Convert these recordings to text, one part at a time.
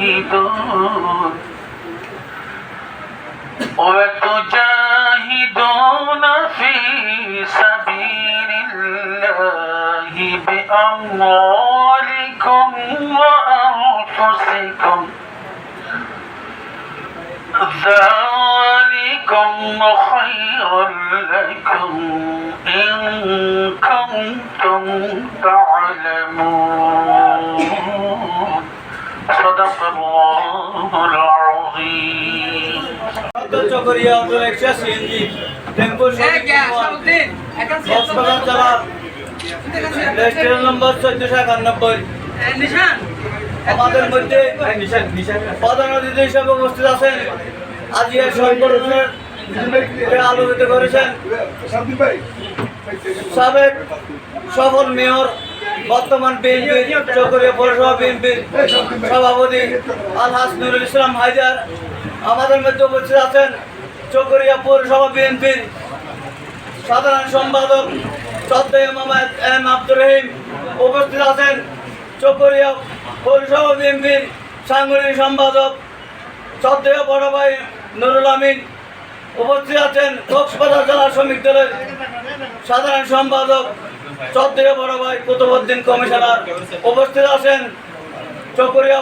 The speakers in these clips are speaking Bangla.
وتجاهدون وتجاهدون في سبيل الله بأموالكم وأنفسكم ذلكم خير لكم إن كنتم تعلمون صدق الله العظيم Chakaria auto rickshaw CNG tempo Cox's Bazar জেলা রেস্টুরেন্ট নম্বর চোদ্দশো একানব্বই আমাদের মধ্যে প্রধান অতিথি হিসেবে উপস্থিত আছেন আজ এই সংগঠনের আলোচিত করেছেন। সাবেক সফল মেয়র, বর্তমান বিএনপি চকরিয়া পৌরসভা বিএনপির সভাপতি আলহাস নুরুল ইসলাম হায়দার আমাদের মধ্যে উপস্থিত আছেন চকরিয়া পৌরসভা বিএনপির সাধারণ সম্পাদক সদ্দয় মোহাম্মদ এম আব্দুর রহিম। উপস্থিত আছেন চকরিয়া পৌরসভা বিএনপির সাংগঠনিক সম্পাদক সদ্দয় বড় ভাই নুরুল আমিন উপস্থিত আছেন কক্সবাজার জেলা শ্রমিক দলের সাধারণ সম্পাদক চৌধুরী বড় ভাই কুতুবুদ্দিন কমিশনার উপস্থিত আছেন চকরিয়া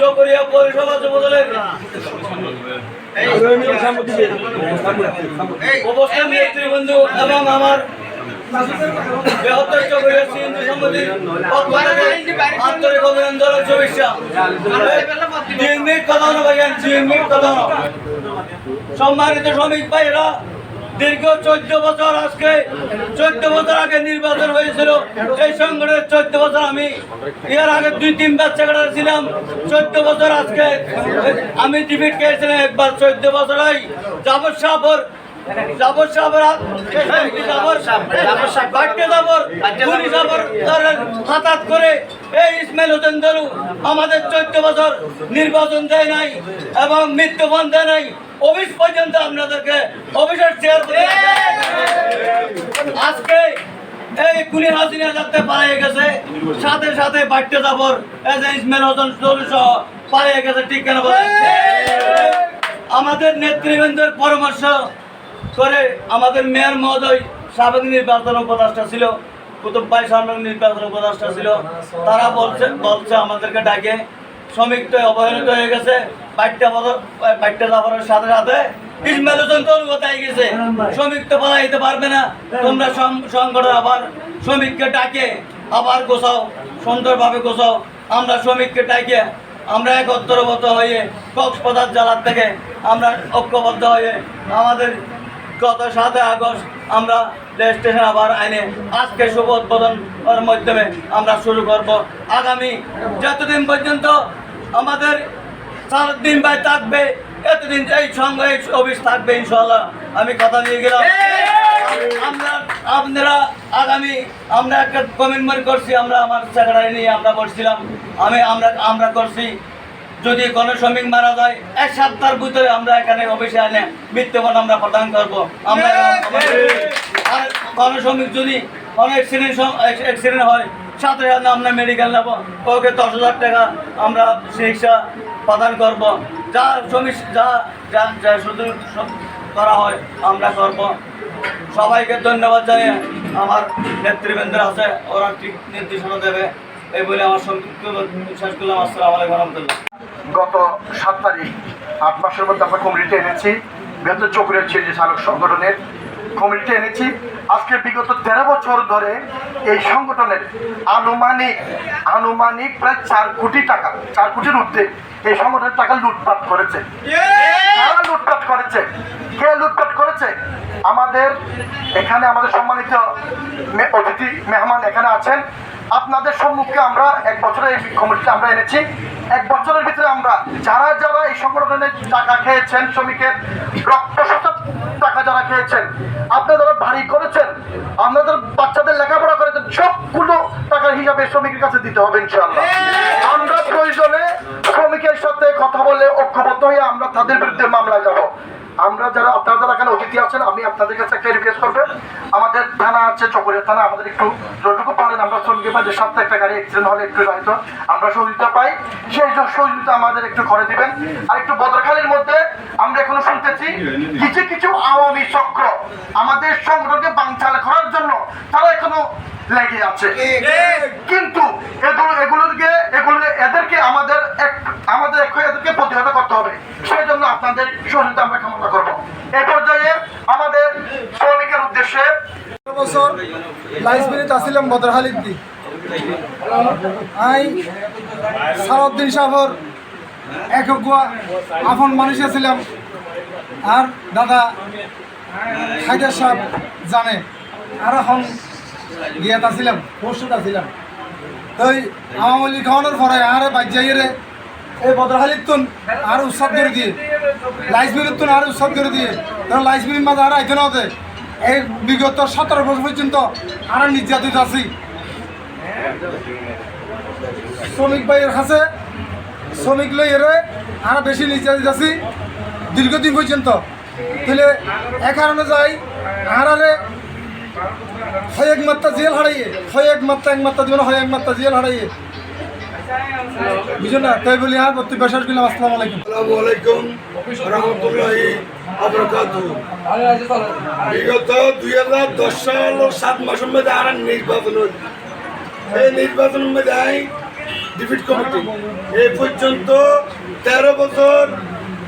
চকরিয়া পৌরসভা যুবদলের উপস্থিত নেতৃবৃন্দ এবং আমার বৃহত্তর সিন্ধু সমিতির আন্তরিক অভিনন্দন ও সম্মানিত শ্রমিক ভাইরা দীর্ঘ চোদ্দ বছর আজকে, চোদ্দ বছর আগে নির্বাচন হয়েছিল। এই সংগঠনের চোদ্দ বছর আমি, এর আগে দুই তিনবার সেক্রেটারি ছিলাম। চোদ্দ বছর আজকে আমি টিকিট খেয়েছিলাম একবার, চোদ্দ বছর হয় জাবর সাপর জাবর জাবর জাবর গুলি জাবর করে এই ইসমাইল হোসেন দলু আমাদের চোদ্দ বছর নির্বাচন দেয় নাই এবং মৃত্যুবন দেয় নাই। অফিস পর্যন্ত আপনাদেরকে অফিসের চেয়ার করে আজকে এই কুলি হাসিনা যাতে পালিয়ে গেছে। সাথে সাথে বাড়তে যাবর এজ ইসমাইল হোসেন দলু সহ পালিয়ে গেছে ঠিক কেন বলেন? আমাদের নেতৃবৃন্দের পরামর্শ করে আমাদের মেয়র মহোদয় সাবেক নির্বাচন উপদেষ্টা ছিল কুতুব ভাই সাবেক নির্বাচন উপদেষ্টা ছিল, তারা বলছে বলছে আমাদেরকে ডাকে। শ্রমিক তো অবহেলিত হয়ে গেছে বাইকটা বছর বাইকটা যাওয়ার সাথে সাথে আবার আমরা শ্রমিককে আমরা হয়ে থেকে আমরা হয়ে আমাদের গত সাতই আগস্ট আমরা রেজিস্ট্রেশন আবার আইনে আজকে শুভ উদ্বোধন মাধ্যমে আমরা শুরু করব। আগামী যতদিন পর্যন্ত আমাদের দিন ভাই থাকবে, এতদিন এই সঙ্গে এই অফিস থাকবে ইনশাল্লাহ আমি কথা দিয়ে গেলাম। আমরা, আপনারা আগামী, আমরা একটা কমিটমেন্ট করছি, আমরা আমার সেক্রেটারি নিয়ে আমরা বসছিলাম। আমি, আমরা আমরা করছি। যদি কোনো শ্রমিক মারা যায় এক সপ্তাহের ভিতরে আমরা এখানে অফিসে আনে মৃত্যুবরণ আমরা প্রদান করব। আমরা আর কোনো শ্রমিক যদি কোনো অ্যাক্সিডেন্ট অ্যাক্সিডেন্ট হয় সাথে সাথে আমরা মেডিকেল নেব। ওকে দশ হাজার টাকা আমরা চিকিৎসা প্রদান করব। যা শ্রমিক যা যা যা শুধু করা হয় আমরা করব। সবাইকে ধন্যবাদ জানিয়ে আমার নেতৃবৃন্দ আছে ওরা ঠিক নির্দেশনা দেবে। এই বলে আমার সংক্ষিপ্ত শেষ করলাম। আসসালাম আলাইকুম রহমতুল্লাহ। গত সাত তারিখ, আট মাসের মধ্যে আমরা কমিটিতে এনেছি। বৃহত্তর চক্রের ছেলে চালক সংগঠনের কমিটিতে এনেছি। আজকে বিগত তেরো বছর ধরে এই সংগঠনের আনুমানিক আনুমানিক প্রায় চার কোটি টাকা, চার কোটির ঊর্ধ্বে এই সংগঠনের টাকা লুটপাট করেছে। কারা লুটপাট করেছে? কে লুটপাট করেছে? আমাদের এখানে আমাদের সম্মানিত অতিথি মেহমান এখানে আছেন। আপনাদের সম্মুখে আমরা এক বছরের এই কমিটিতে আমরা এনেছি। এক বছরের ভিতরে আমরা যারা যারা এই সংগঠনের টাকা খেয়েছেন, শ্রমিকের রক্ত টাকা যারা খেয়েছেন আপনারা যারা ভারী করেছেন, আপনাদের বাচ্চাদের লেখাপড়া করেছেন, সবগুলো টাকার হিসাবে শ্রমিকের কাছে দিতে হবে ইনশাআল্লাহ। আমরা প্রয়োজনে শ্রমিকের সাথে কথা বলে ঐক্যবদ্ধ হয়ে আমরা তাদের বিরুদ্ধে মামলায় যাব। আমরা যারা আপনারা যারা এখানে অতিথি আছেন, আমি আপনাদের কাছে একটা রিকোয়েস্ট করবেন আমাদের থানা আছে, চকরিয়া থানা, আমাদের একটু যতটুকু পারেন আমরা শ্রমিকের মাঝে সপ্তাহে একটা গাড়ি অ্যাক্সিডেন্ট হলে একটু হয়তো আমরা সহযোগিতা পাই। সেই সহযোগিতা আমাদের একটু করে দিবেন। আর একটু বদরখালির মধ্যে আমরা এখনও শুনতেছি, কিছু কিছু আওয়ামী চক্র আমাদের সংগঠনকে বাংচাল করার জন্য তারা এখনও লেগে আছে। কিন্তু এগুলো এগুলোকে এগুলো এদেরকে আমাদের এক আমাদের এক এদেরকে প্রতিহত করতে হবে। সেই জন্য আপনাদের সহযোগিতা আমরা কামনা করব। এ পর্যায়ে আমাদের শ্রমিকের উদ্দেশ্যে বছর লাইসবিরিত আসিলাম বদরহালির দি আই সারাউদ্দিন সাহর এক গুয়া আপন মানুষ ছিলাম আর দাদা হায়দার সাহেব জানে। আর এখন গিয়াত আসিলাম প্রস্তুত আসিলাম তাই আওয়ামী লীগ পরে আরে এই বদরহালির তুন আর উৎসব করে দিয়ে লাইসবিরির তুন আর উৎসব করে দিয়ে তখন লাইসবিরির মাঝে আর আইতে না হতে। এই বিগত সতেরো বছর পর্যন্ত আর নির্যাতিত আছি। শ্রমিক ভাইয়ের কাছে, শ্রমিক লই এরে আর বেশি নির্যাতিত আছি দীর্ঘদিন পর্যন্ত। তাহলে এ কারণে যাই আরে হয় এক মাত্রা জেল হারাইয়ে, হয় এক মাত্রা এক মাত্রা জীবন, হয় এক জেল হারাইয়ে। বুঝলেন না? তাই বলি আর প্রত্যেক বিশ্বাস করলাম আসসালামু আলাইকুম। আসসালামু আলাইকুম, রহমতুল্লাহি বিগত দুই হাজার দশ সাল ও সাত মাসের মধ্যে আর নির্বাচন। এই নির্বাচনের মধ্যে ডিফিট কমিটি এই পর্যন্ত তেরো বছর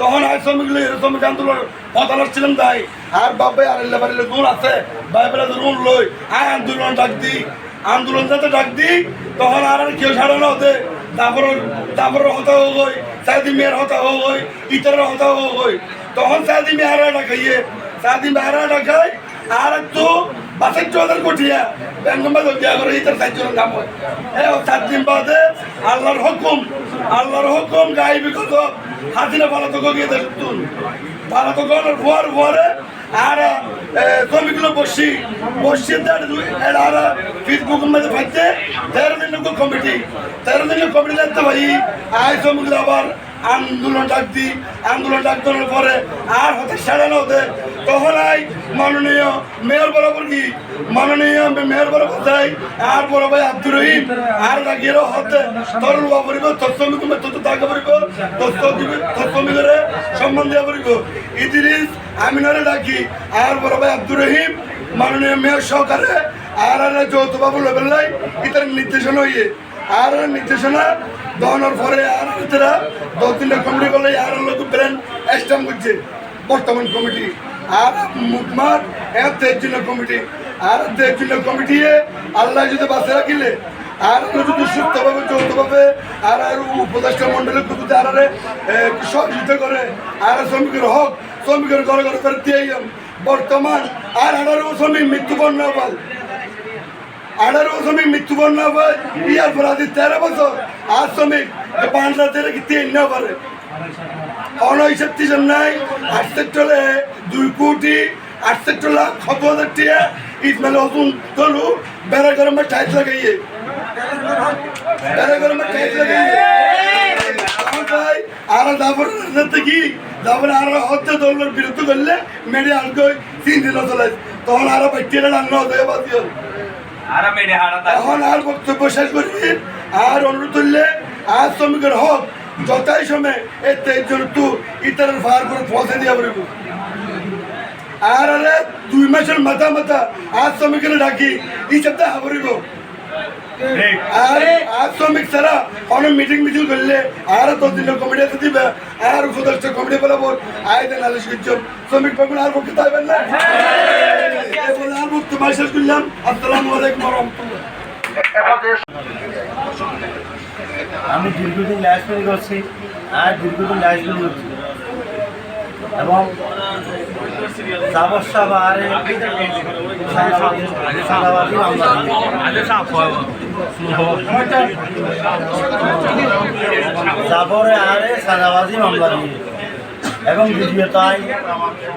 তখন আর শ্রমিক লই শ্রমিক আন্দোলন পতাল ছিলাম তাই। আর বাপে আর লেবারে দূর আছে, বাইবেলা রুল লই আর আন্দোলন ডাক দি, আন্দোলন যাতে ডাক দি, তখন আর কেউ সারানো হতে তারপর তারপর হতা হোক গই সাদি মেয়ের হতা হো গই ইতার হতা হো গই। তখন সাদি মেয়েরা ডাকাইয়ে সাদি মেয়েরা ডাকাই আর তো বাসের চৌধুরী কঠিয়া বেঙ্গমা দিয়া করে, ইতার সাইজনের নাম হয় এ সাত দিন বাদে আল্লাহর হুকুম আল্লাহর হুকুম গাইবি কত? হাতিনা ভালো তো গিয়ে দেখুন ভালো তো গলার ভুয়ার ভুয়ারে। আর শ্রমিকগুলো বসি বসি আর ফেসবুক মধ্যে ফাইতে তেরো দিন কমিটি। তেরো দিনের কমিটি দেখতে পাই। আয় শ্রমিকগুলো আবার আন্দোলন ডাক দি আন্দোলন ডাক দেওয়ার পরে আর হতে সারানো হতে তখন আই মাননীয় মেয়র বরাবর কি? মাননীয় মেয়র বরাবর যাই, আর বড় ভাই আব্দুর রহিম, আর লাগিয়ে হতে তরুণ বা পড়িব তৎসমিক তত তাকে পড়িব তৎসমিকরে সম্মান দেওয়া পড়িব ইদিরিস আমিনারে ডাকি, আর বড় ভাই আব্দুর রহিম, মাননীয় মেয়র সহকারে, আর আর যৌথ বাবু লেবেলাই ইতার নির্দেশনা হইয়ে আর নির্দেশনা দেওয়ানোর পরে আর তারা দু তিনটা কমিটি করলে আর লোক ব্রেন স্ট্যাম্প করছে। বর্তমান কমিটি আর মুখমার, এর তেজন্য কমিটি আর তেজন্য কমিটি আল্লাহ যদি বাসে রাখিলে, আর যদি সুস্থভাবে, যৌথভাবে, আর আর উপদেষ্টা মন্ডলের কুতুতে আর সহযোগিতা করে, আর শ্রমিকের হক, শ্রমিকের ঘরে ঘরে করে দিয়ে বর্তমান আর আঠারো শ্রমিক মৃত্যুবরণ না আঠারো শ্রমিক মৃত্যুবরণ ইয়ার পর আজ তেরো বছর। আর শ্রমিক পাঁচ কি তিন না পারে? অনৈসব তিজন নাই আটষট্টি দুই কোটি, আটষট্টি লাখ কত হাজার টিয়া ইসমাইল হসুন তলু বেড়া গরমে টাইট লাগাইয়ে। বেড়া গরমে টাইট লাগাইয়ে। আর তারপরে কি? তারপরে আর হত্যা দলের বিরুদ্ধে করলে মেরে আর কই তিন দিন চলে তখন আরও ব্যক্তিরা রান্না হতে পারছিল এখন আর বক্তব্য শেষ করবি আর অনুরোধ করলে আর শ্রমিকের হক যথাই সময় এই তেইশ জন তু ইতারের ফায়ার করে পৌঁছে দিয়া পড়িব আর আরে দুই মাসের মাথা মাথা আর শ্রমিকের ডাকি, এই সপ্তাহে হাবরিব আর আর শ্রমিক ছাড়া অনেক মিটিং মিটিং করলে আর দিনের কমিটি আছে দিবে আর উপদেষ্টা কমিটি বলে বল আয় নালিশ করছেন শ্রমিক পাবেন আর না আর শেষ করলাম আসসালামু আলাইকুম রহমতুল্লাহ আমি দীর্ঘদিন লাইসেন্স করছি আর দীর্ঘদিন লাইসেন্স করছি এবং সমস্যা বা মামলা আরে সাদাবাদী মামলা দিয়ে। এবং দ্বিতীয়তায়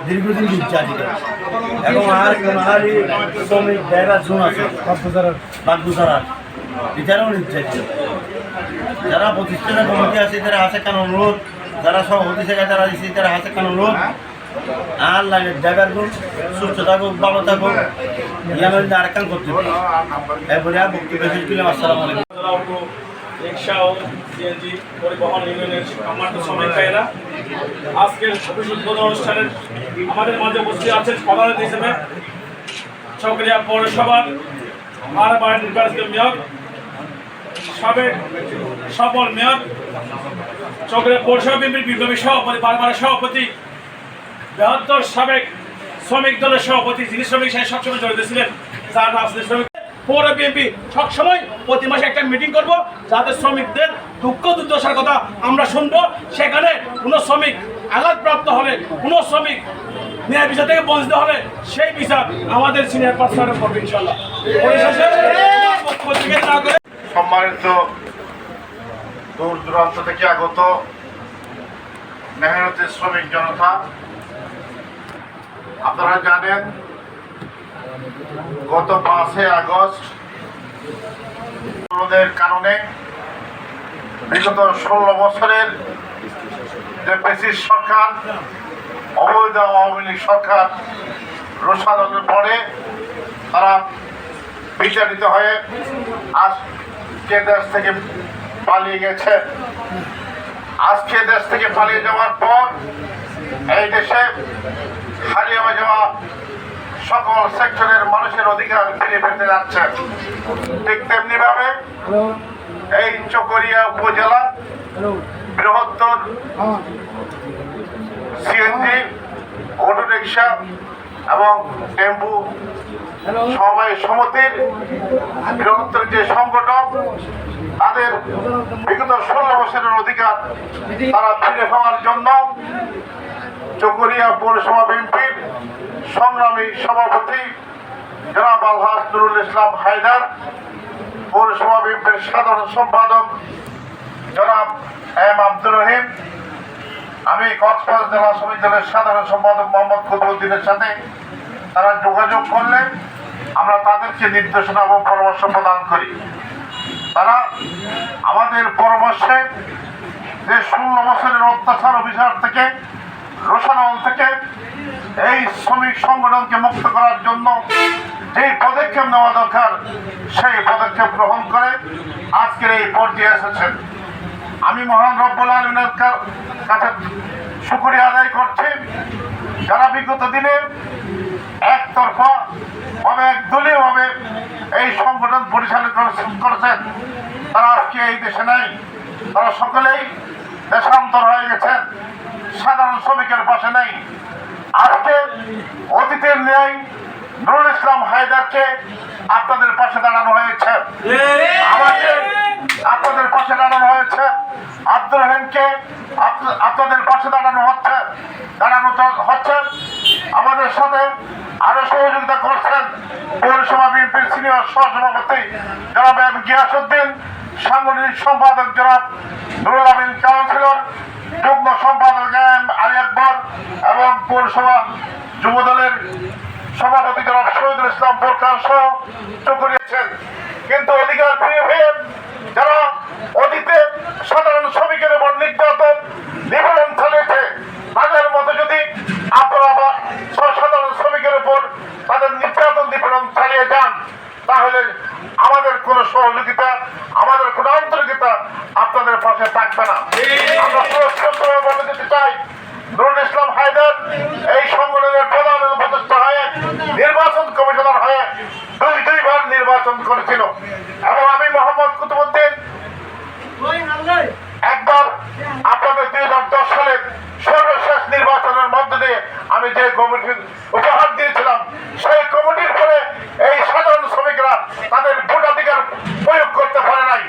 দীর্ঘদিন নির্যাতিত। এবং আর কোনহারি শ্রমিক ড্রাইভার জোন আছে বাগদুসারার এটারও নির্যাতিত। যারা প্রতিষ্ঠানের কমিটি আছে তারা আছে কেন অনুরোধ যারা সভাপতি সেক্রেটারি আছে তারা আছে কেন অনুরোধ আর ড্রাইভার গুণ সুস্থ থাকুক, ভালো থাকুক। আর কাম করতে পারি এরপরে আর বক্তব্য শেষ করলাম। আসসালামু আলাইকুম। রিক্সা পৌরসভা বিএনপির বিপ্লবী সভাপতি, বারবার সভাপতি বৃহত্তর সাবেক শ্রমিক দলের সভাপতি, যিনি শ্রমিক সাথে সবসময় জড়িত ছিলেন রাজনীতি শ্রমিক পৌর বিএনপি সবসময় প্রতি মাসে একটা মিটিং করব শ্রমিকদের দুঃখ দুর্দশার কথা আমরা সেখানে কোনো শ্রমিক আঘাতপ্রাপ্ত হলে কোনো শ্রমিক ন্যায় বিচার থেকে বঞ্চিত হলে সেই বিচার আমাদের সিনিয়র পার্সনের করবে ইনশাল্লাহ সম্মানিত দূর দূরান্ত থেকে আগত মেহনতি শ্রমিক জনতা আপনারা জানেন, গত পাঁচই আগস্ট কারণে বিগত ষোলো বছরের যে ব্রিটিশ সরকার, অবৈধ আওয়ামী লীগ সরকার রোষাদলের পরে তারা বিচারিত হয়ে আজকে দেশ থেকে পালিয়ে গেছে। আজকে দেশ থেকে পালিয়ে যাওয়ার পর এই দেশে হারিয়ে যাওয়া সকল সেক্টরের মানুষের অধিকার ফিরে পেতে যাচ্ছে। ঠিক তেমনি ভাবে এই চকরিয়া উপজেলা বৃহত্তর সিএনজি অটো রিক্সা এবং টেম্পু সবাই সমিতির বৃহত্তর যে সংগঠন, তাদের বিগত ষোলো বছরের অধিকার তারা ফিরে পাওয়ার জন্য চকরিয়া পৌরসভা বিএনপির সংগ্রামী সভাপতি জনাব আলহাজ নুরুল ইসলাম হায়দার, পৌরসভা বিএনপির সাধারণ সম্পাদক জনাব এম আব্দুর রহিম, আমি কক্সবাজার জেলা দলের সাধারণ সম্পাদক মোহাম্মদ কুতুবুদ্দিনের সাথে তারা যোগাযোগ করলে আমরা তাদেরকে নির্দেশনা এবং পরামর্শ প্রদান করি। তারা আমাদের পরামর্শে যে ষোলো বছরের অত্যাচার অভিযান থেকে রোশানল থেকে এই শ্রমিক সংগঠনকে মুক্ত করার জন্য যে পদক্ষেপ নেওয়া দরকার, সেই পদক্ষেপ গ্রহণ করে আজকের এই পর্যায়ে এসেছেন। আমি মহান রব্বুল আলমিনের কাছে শুক্রিয়া আদায় করছি। যারা বিগত দিনে একতরফা ভাবে একদলীয় ভাবে এই সংগঠন পরিচালিত করেছেন, তারা আজকে এই দেশে নেই। তারা সকলেই দেশান্তর হয়ে গেছেন। সাধারণ শ্রমিকের পাশে নেই। আজকে অতীতের ন্যায় নুরুল ইসলাম হায়দারকে আপনাদের পাশে দাঁড়ানো হয়েছে। আমাকে আপনাদের পাশে দাঁড়ানো হয়েছে। আব্দুল রহিমকে আপনাদের পাশে দাঁড়ানো হচ্ছে। দাঁড়ানো হচ্ছে। আমাদের সাথে আরও সহযোগিতা করছেন পৌরসভা বিএনপির সিনিয়র সহসভাপতি জনাব এম গিয়াসুদ্দিন সাংগঠনিক সম্পাদক জনাব নুরুল আমিন কাউন্সিলর যুগ্ম সম্পাদক এম আলী আকবর এবং পৌরসভা যুব দলের সভাপতি জনাব শহীদুল ইসলাম বোরখান সহ করিয়েছেন কিন্তু অধিকার ফিরে ফের যারা অতীতে সাধারণ শ্রমিকের উপর নির্যাতন নিবারণ চালিয়েছে, তাদের মতো যদি আপনারা বা সাধারণ শ্রমিকের উপর তাদের নির্যাতন নিবারণ চালিয়ে যান, তাহলে আমাদের কোনো সহযোগিতা করেছিল। এবং আমি মোহাম্মদ কুতুবুদ্দিন একবার আপনাদের দুই হাজার দশ সালের সর্বশেষ নির্বাচনের মধ্য দিয়ে আমি যে কমিটি উপহার দিয়েছিলাম সেই কমিটির পরে এই সাধারণ শ্রমিকরা তাদের ভোটাধিকার প্রয়োগ করতে পারে নাই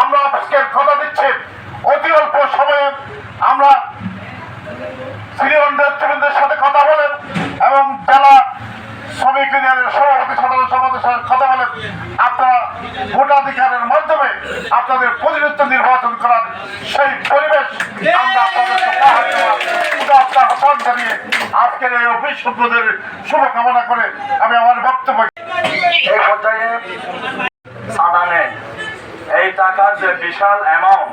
আমরা আজকের কথা দিচ্ছি অতি অল্প সময়ে আমরা সিনিয়র নেতৃবৃন্দের সাথে কথা বলেন এবং জেলা শ্রমিক ইউনিয়নের সভাপতি সাধারণ সমাজের সাথে কথা বলেন আপনারা ভোটাধিকারের মাধ্যমে আপনাদের প্রতিনিধিত্ব নির্বাচন করার সেই পরিবেশ আমরা আপনাদেরকে উপহার দেওয়ার উদাত্ত আহ্বান জানিয়ে আজকের এই অফিস শুভকামনা করে আমি আমার বক্তব্য এই পর্যায়ে চাঁদা নেয় এই টাকার যে বিশাল অ্যামাউন্ট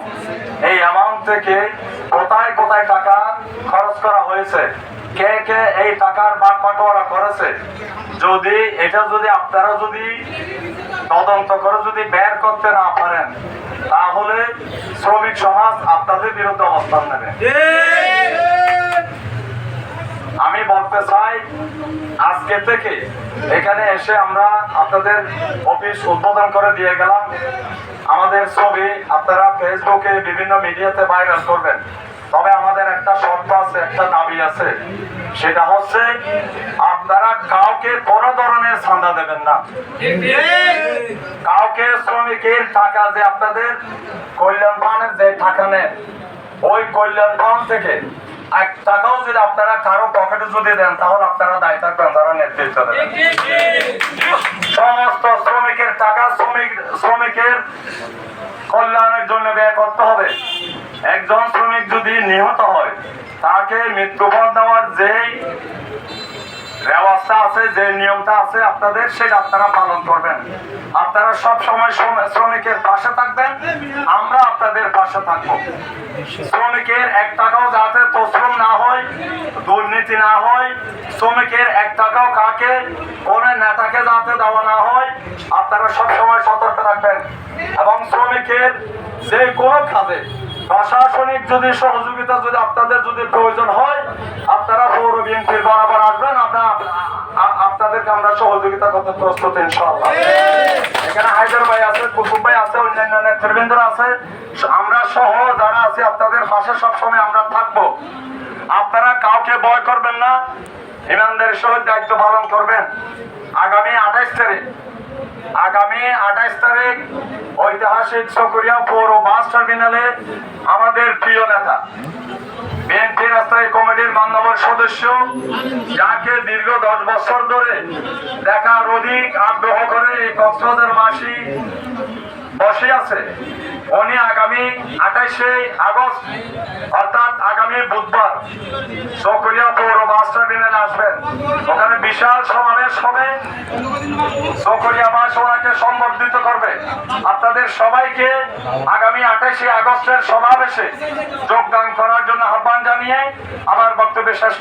এই অ্যামাউন্ট থেকে কোথায় কোথায় টাকা খরচ করা হয়েছে কে কে এই টাকার বাট বাটোয়ারা করেছে যদি এটা যদি আপনারা যদি তদন্ত করে যদি বের করতে না পারেন তাহলে শ্রমিক সমাজ আপনাদের বিরুদ্ধে অবস্থান নেবে। আমি বলতে চাই, আজকে থেকে এখানে এসে আমরা আপনাদের অফিস উদ্বোধন করে দিয়ে গেলাম। আমাদের ছবি আপনারা ফেসবুকে বিভিন্ন মিডিয়াতে ভাইরাল করবেন। তবে আমাদের একটা শর্ত আছে, একটা দাবি আছে। সেটা হচ্ছে, আপনারা কাউকে কোনো ধরনের চাঁদা দেবেন না। কাউকে শ্রমিকের টাকা যে আপনাদের কল্যাণ ফান্ডের যে টাকা নেন, ওই কল্যাণ থেকে এক টাকাও যদি আপনারা কারও পকেটে যদি দেন তাহলে আপনারা দায় থাকবেন তারা নেতৃত্ব দেবেন। সমস্ত শ্রমিকের টাকা শ্রমিক শ্রমিকের কল্যাণের জন্য ব্যয় করতে হবে। একজন শ্রমিক যদি নিহত হয় তাকে মৃত্যুপণ দেওয়ার যেই ব্যবস্থা আছে, যে নিয়মটা আছে আপনাদের, সেটা আপনারা পালন করবেন। আপনারা সব সময় শ্রমিকের পাশে থাকবেন, আমরা আপনাদের পাশে থাকব। শ্রমিকের এক টাকাও যাতে তসরুম না হয়, দুর্নীতি না হয়, শ্রমিকের এক টাকাও কাকে, কোন নেতাকে যাতে দেওয়া না হয়, আপনারা সব সময় সতর্ক রাখবেন এবং শ্রমিকের যে কোনো কাজে প্রশাসনিক যদি সহযোগিতা যদি আপনাদের যদি প্রয়োজন হয়, আপনারা পৌর বিএনপির বরাবর আসবেন। আপনার আপনাদেরকে আমরা সহযোগিতা করতে প্রস্তুত এখানে হায়দার ভাই আছে কুতুব ভাই আছে, অন্যান্য নেতৃবৃন্দরা আছে। আমরা সহ যারা আছে, আপনাদের পাশে সবসময় আমরা থাকব। আপনারা কাউকে ভয় করবেন না। ইমানদারের সহিত দায়িত্ব পালন করবেন। আগামী আঠাইশ তারিখ আগামী আঠাইশ তারিখ ঐতিহাসিক চকরিয়া পৌর বাস টার্মিনালে আমাদের প্রিয় নেতা, বিএনপি রাস্তায় কমিটির মান্যবর সদস্য, যাকে দীর্ঘ দশ বছর ধরে দেখার অধিক আগ্রহ করে এই কক্সবাজার মাসি বসে আছে, উনি আগামী আঠাইশে আগস্ট আগামী বুধবার চকরিয়া পৌর বাস টার্মিনালে আসবেন। ওখানে বিশাল সমাবেশ হবে। চকরিয়া বাস ওনাকে সম্বর্ধিত করবে। আপনাদের সবাইকে আগামী আঠাশে আগস্টের সমাবেশে যোগদান করার জন্য আহ্বান জানিয়ে আমার বক্তব্যে শেষ